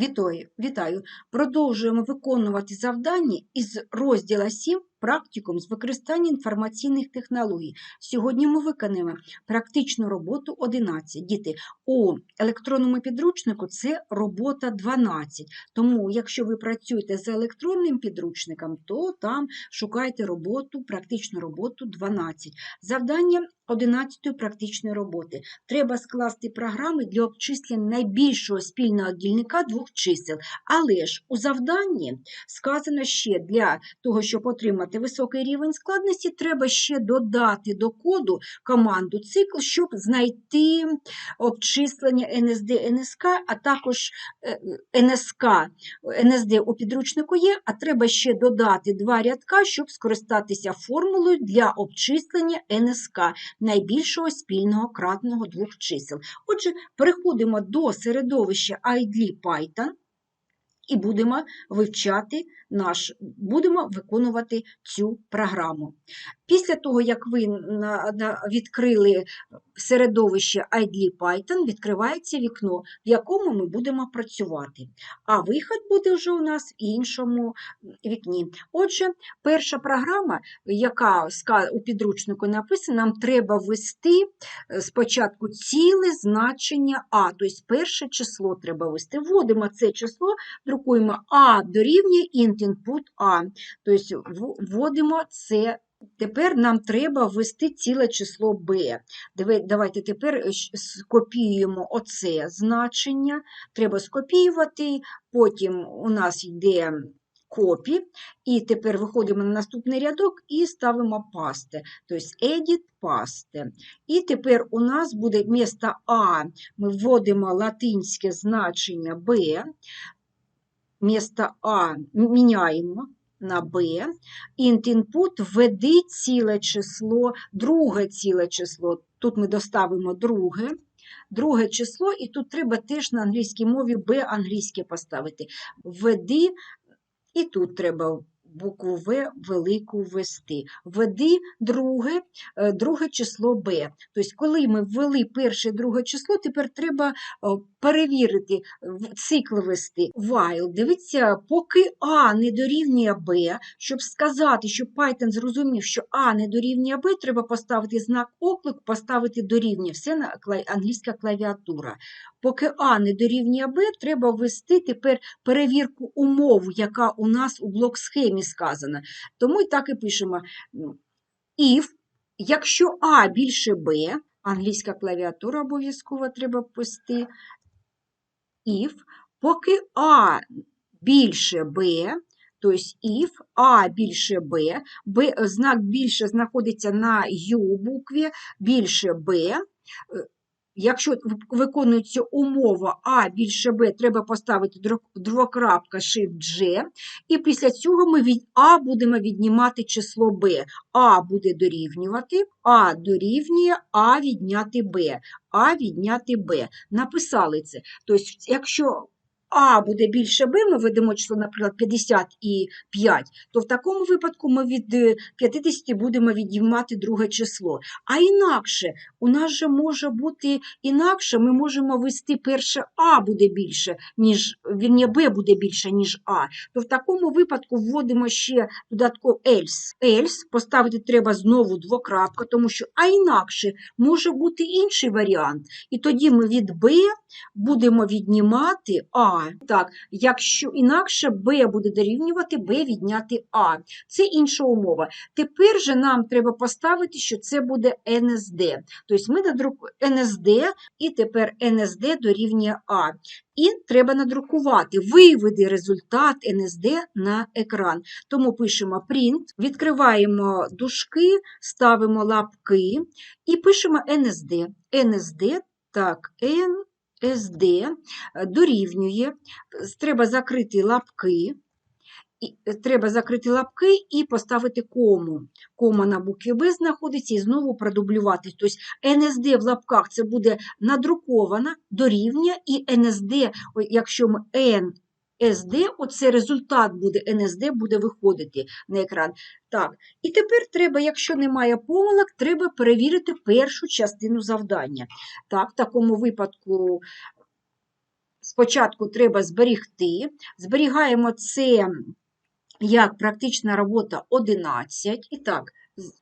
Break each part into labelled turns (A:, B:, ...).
A: Вітаю, вітаю! Продовжуємо виконувати завдання із розділу 7 практикум з використання інформаційних технологій. Сьогодні ми виконаємо практичну роботу 11. Діти, у електронному підручнику це робота 12. Тому, якщо ви працюєте з електронним підручником, то там шукайте роботу, практичну роботу 12. Завдання 11 практичної роботи. Треба скласти програми для обчислення найбільшого спільного дільника двох чисел. Але ж у завданні сказано ще для того, щоб отримати високий рівень складності, треба ще додати до коду команду цикл, щоб знайти обчислення НСД, НСК, а також е, НСК, НСД у підручнику є, а треба ще додати два рядка, щоб скористатися формулою для обчислення НСК найбільшого спільного кратного двох чисел. Отже, переходимо до середовища IDLE Python і будемо вивчати наш, будемо виконувати цю програму. Після того, як ви відкрили середовище IDLE Python, відкривається вікно, в якому ми будемо працювати. А вихід буде вже у нас в іншому вікні. Отже, перша програма, яка у підручнику написана, нам треба ввести е, спочатку ціле значення А, тобто перше число треба ввести. Вводимо це число, друкуємо А дорівнює input А, тобто вводимо це. Тепер нам треба ввести ціле число b. Давайте тепер е, скопіюємо оце значення. Треба скопіювати, потім у нас йде копі, і тепер виходимо на наступний рядок і ставимо пасте, тобто edit пасте. І тепер у нас буде вмісто А ми вводимо латинське значення b, вмісто А міняємо на Б. int input введи ціле число, друге ціле число. Тут ми доставимо друге. Друге число, і тут треба теж на англійській мові b англійське поставити. Введи, і тут треба букву В велику ввести. Введи друге, е, друге число b. Тобто, коли ми ввели перше друге число, тепер треба перевірити, в- цикл ввести. While. Дивіться, поки А не дорівнює Б, щоб сказати, щоб Python зрозумів, що А не дорівнює Б, треба поставити знак оклик, поставити дорівнює. Все англійська клавіатура. Поки А не дорівнює Б, треба ввести тепер перевірку умов, яка у нас у блок-схемі сказана. Тому і так і пишемо. If, якщо А більше Б, англійська клавіатура обов'язково треба ввести. If, поки А більше Б, тобто if А більше Б, знак більше знаходиться на Ю букві, більше Б, е, Якщо виконується умова А більше Б, треба поставити двокрапка Shift G, і після цього ми від А будемо віднімати число Б. А буде дорівнювати, А дорівнює А відняти Б, А відняти Б. Написали це. Тобто, якщо А буде більше Б, ми ведемо число, наприклад, 55, то в такому випадку ми від е, 50 будемо віднімати друге число. А інакше, у нас же може бути інакше, ми можемо ввести перше А буде більше, ніж вірні, Б буде більше, ніж А. То в такому випадку вводимо ще додатково else. Else поставити треба знову двокрапка, тому що а інакше може бути інший варіант. І тоді ми від Б будемо віднімати А. Так, якщо інакше Б буде дорівнювати Б відняти А. Це інша умова. Тепер же нам треба поставити, що це буде НСД. Тобто ми надрукуємо НСД, і тепер НСД дорівнює А. І треба надрукувати, виведи результат НСД на екран. Тому пишемо print, відкриваємо дужки, ставимо лапки і пишемо НСД. НСД, так, НСД е, дорівнює, треба закрити лапки. І е, треба закрити лапки і поставити кому. Кома на букві Б знаходиться і знову продублювати. Тобто НСД в лапках це буде надрукована, дорівнює, і НСД, якщо ми НСД, оце результат буде, НСД буде виходити на екран. Так, і тепер треба, якщо немає помилок, треба перевірити першу частину завдання. Так, в такому випадку спочатку треба зберігти. Зберігаємо це як практична робота 11. І так,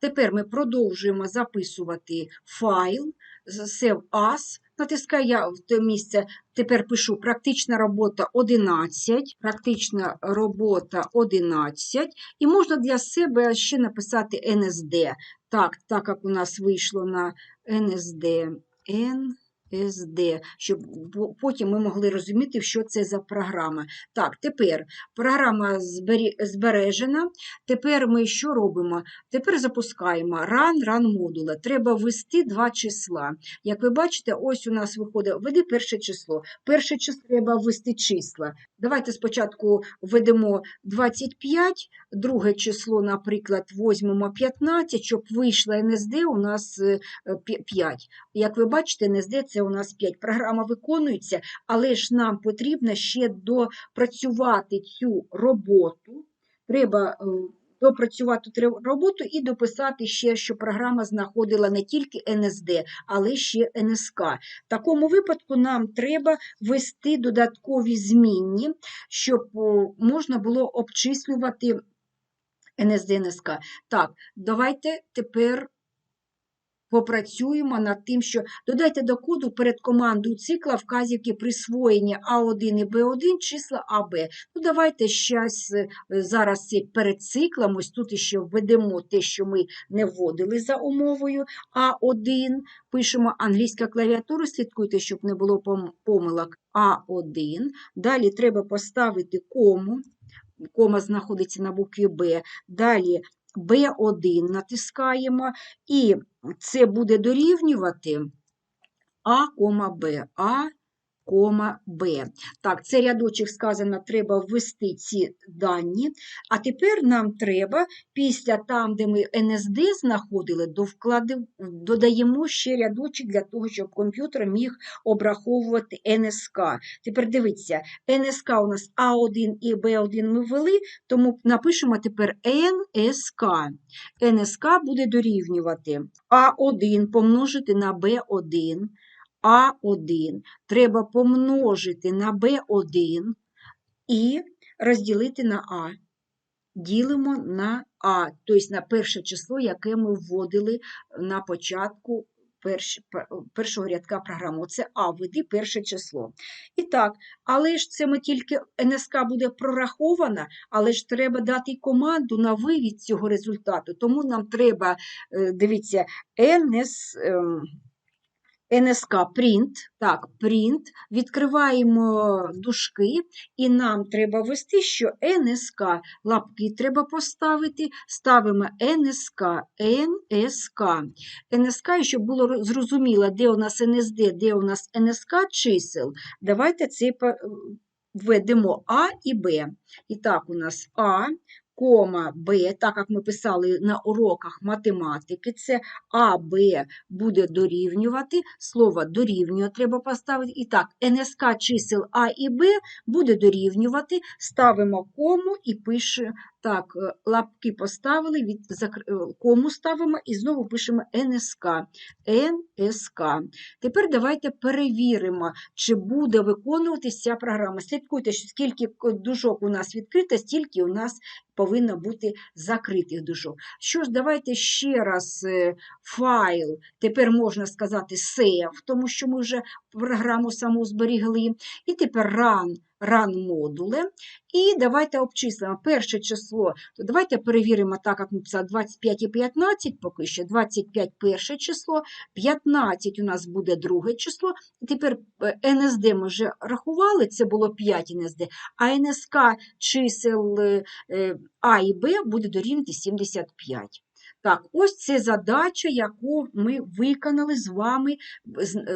A: тепер ми продовжуємо записувати файл Save As. Натискаю я в те місце, тепер пишу практична робота 11, практична робота 11, і можна для себе ще написати НСД. Так, так як у нас вийшло на NSD, NSD, щоб потім ми могли розуміти, що це за програма. Так, тепер програма збережена. Тепер ми що робимо? Тепер запускаємо run, run модула. Треба ввести два числа. Як ви бачите, ось у нас виходить, введи перше число. Перше число треба ввести числа. Давайте спочатку введемо 25, друге число, наприклад, візьмемо 15, щоб вийшла NSD у нас е, 5. Як ви бачите, NSD це у нас 5. Програма виконується, але ж нам потрібно ще допрацювати цю роботу. Треба е, допрацювати роботу і дописати ще, що програма знаходила не тільки NSD, але ще НСК. В такому випадку нам треба ввести додаткові змінні, щоб можна було обчислювати NSD НСК. Так, давайте тепер попрацюємо над тим, що додайте до коду перед командою цикла вказівки присвоєння А1 і Б1 числа АБ. Ну, давайте щас, е, зараз це перед циклом, ось тут ще введемо те, що ми не вводили за умовою А1, пишемо англійська клавіатура, слідкуйте, щоб не було помилок А1. Далі треба поставити кому, кома знаходиться на букві Б. Далі B1 натискаємо, і це буде дорівнювати А, Б, А, кома Б. Так, це рядочок сказано, треба ввести ці дані. А тепер нам треба, після там, де ми NSD знаходили, додаємо ще рядочок для того, щоб комп'ютер міг обраховувати НСК. Тепер дивіться, НСК у нас А1 і Б1 ми ввели, тому напишемо тепер НСК. НСК буде дорівнювати А1 помножити на Б1, А1 треба помножити на Б1 і розділити на А. Ділимо на А, тобто на перше число, яке ми вводили на початку перш, першого рядка програми. Оце А, введи перше число. І так, але ж це ми тільки НСК буде прорахована, але ж треба дати команду на вивід цього результату. Тому нам треба, е, дивіться, NS, NSK print, так, print, відкриваємо дужки, і нам треба ввести, що NSK, лапки треба поставити, ставимо NSK. NSK, і щоб було зрозуміло, де у нас NSD, де у нас NSK чисел, давайте це введемо А і Б. І так, у нас А, кома Б, так як ми писали на уроках математики, це АБ буде дорівнювати, слово дорівнює треба поставити. І так, НСК чисел А і Б буде дорівнювати, ставимо кому і пишемо, так, е, лапки поставили, від, е, кому ставимо і знову пишемо НСК. НСК. Тепер давайте перевіримо, чи буде виконуватися ця програма. Слідкуйте, що скільки дужок у нас відкрито, стільки у нас повинно бути закритих дужок. Що ж, давайте ще раз е, файл, тепер можна сказати save, тому що ми вже програму саму зберігли. І тепер run, run модуле. І давайте обчислимо перше число. То давайте перевіримо так, як ми писали 25 і 15, поки що 25 перше число, 15 у нас буде друге число. Тепер е, NSD ми вже рахували, це було 5 NSD, а НСК чисел е, А і Б буде дорівнювати 75. Так, ось це задача, яку ми виконали з вами,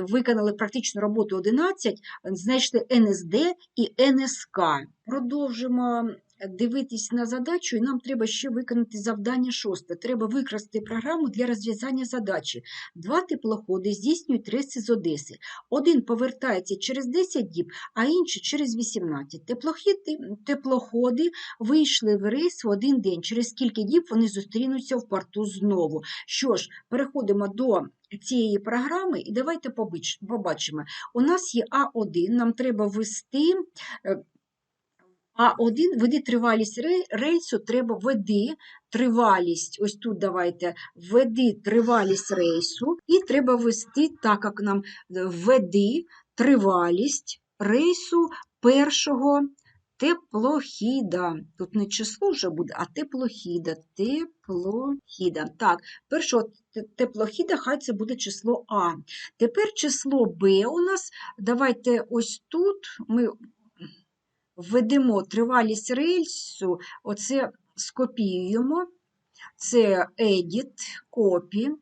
A: виконали практичну роботу 11, знайшли НСД і НСК. Продовжимо дивитись на задачу, і нам треба ще виконати завдання шосте. Треба використати програму для розв'язання задачі. Два теплоходи здійснюють рейси з Одеси. Один повертається через 10 діб, а інший через 18. Теплохіди, теплоходи вийшли в рейс в один день. Через скільки діб вони зустрінуться в порту знову. Що ж, переходимо до цієї програми і давайте побачимо. У нас є А1, нам треба ввести е, А1, веди тривалість рейсу, треба введи тривалість, ось тут давайте, введи тривалість рейсу, і треба ввести, так як нам е, введи тривалість рейсу першого теплохіда. Тут не число вже буде, а теплохіда. Теплохіда. Так, першого теплохіда, хай це буде число А. Тепер число Б у нас. Давайте ось тут ми введемо тривалість рейсу, оце скопіюємо. Це edit, copy.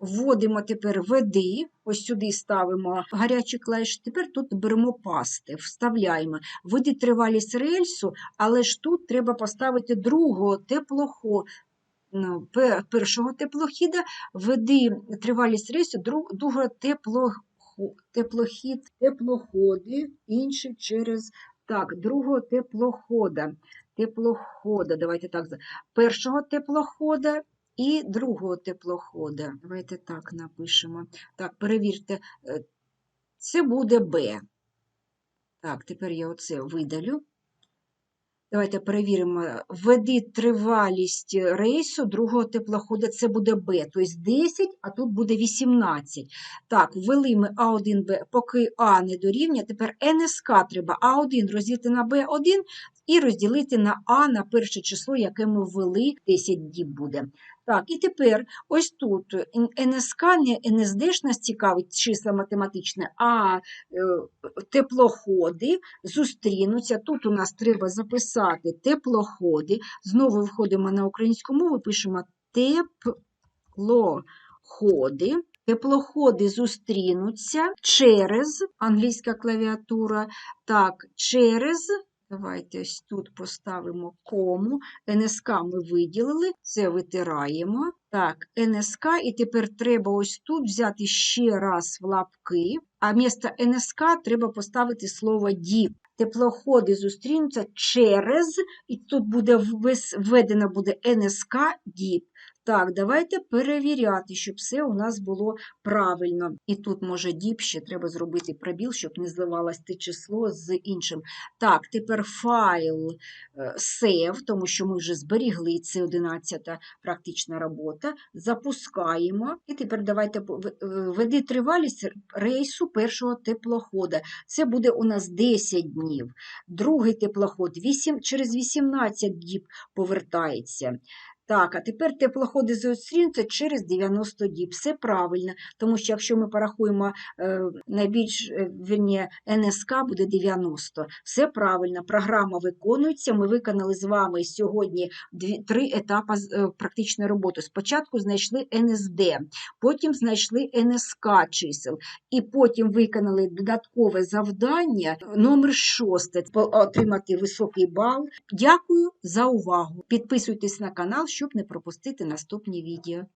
A: Вводимо тепер веди, ось сюди ставимо гарячі клавіші. Тепер тут беремо пасти, вставляємо. Введи тривалість рельсу, але ж тут треба поставити другого теплохо, ну, першого теплохіда, введи тривалість друг- другого теплохо, теплохід, теплоходи, інший через так, другого теплохода. Теплохода, давайте так, першого теплохода і другого теплохода. Давайте так напишемо. Так, перевірте, е, це буде Б. Так, тепер я оце видалю. Давайте перевіримо. Введи тривалість рейсу другого теплохода, це буде Б, тобто 10, а тут буде 18. Так, ввели ми А1Б, поки А не дорівнює, тепер НСК треба А1 розділити на Б1 і розділити на А на перше число, яке ми ввели, 10 діб буде. Так, і тепер ось тут НСК, не НСД ж нас цікавить числа математичне, а е, теплоходи зустрінуться. Тут у нас треба записати теплоходи. Знову виходимо на українську мову, пишемо теплоходи. Теплоходи зустрінуться через англійська клавіатура. Так, через. Давайте ось тут поставимо кому. НСК ми виділили, це витираємо. Так, НСК, і тепер треба ось тут взяти ще раз в лапки, а вмісто НСК треба поставити слово діп. Теплоходи зустрінуться через, і тут буде введено буде НСК діп. Так, давайте перевіряти, щоб все у нас було правильно. І тут, може, діп ще треба зробити пробіл, щоб не зливалось те число з іншим. Так, тепер файл е, save, тому що ми вже зберігли, це 11 практична робота. Запускаємо. І тепер давайте е, введи тривалість рейсу першого теплохода. Це буде у нас 10 днів. Другий теплоход 8, через 18 діб повертається. Так, а тепер теплоходи зустрінуться через 90 діб. Все правильно, тому що якщо ми порахуємо е, найбільш е, вірні, НСК буде 90. Все правильно, програма виконується. Ми виконали з вами сьогодні три етапи е, практичної роботи. Спочатку знайшли НСД, потім знайшли НСК чисел, і потім виконали додаткове завдання номер 6 отримати високий бал. Дякую за увагу. Підписуйтесь на канал, щоб не пропустити наступні відео.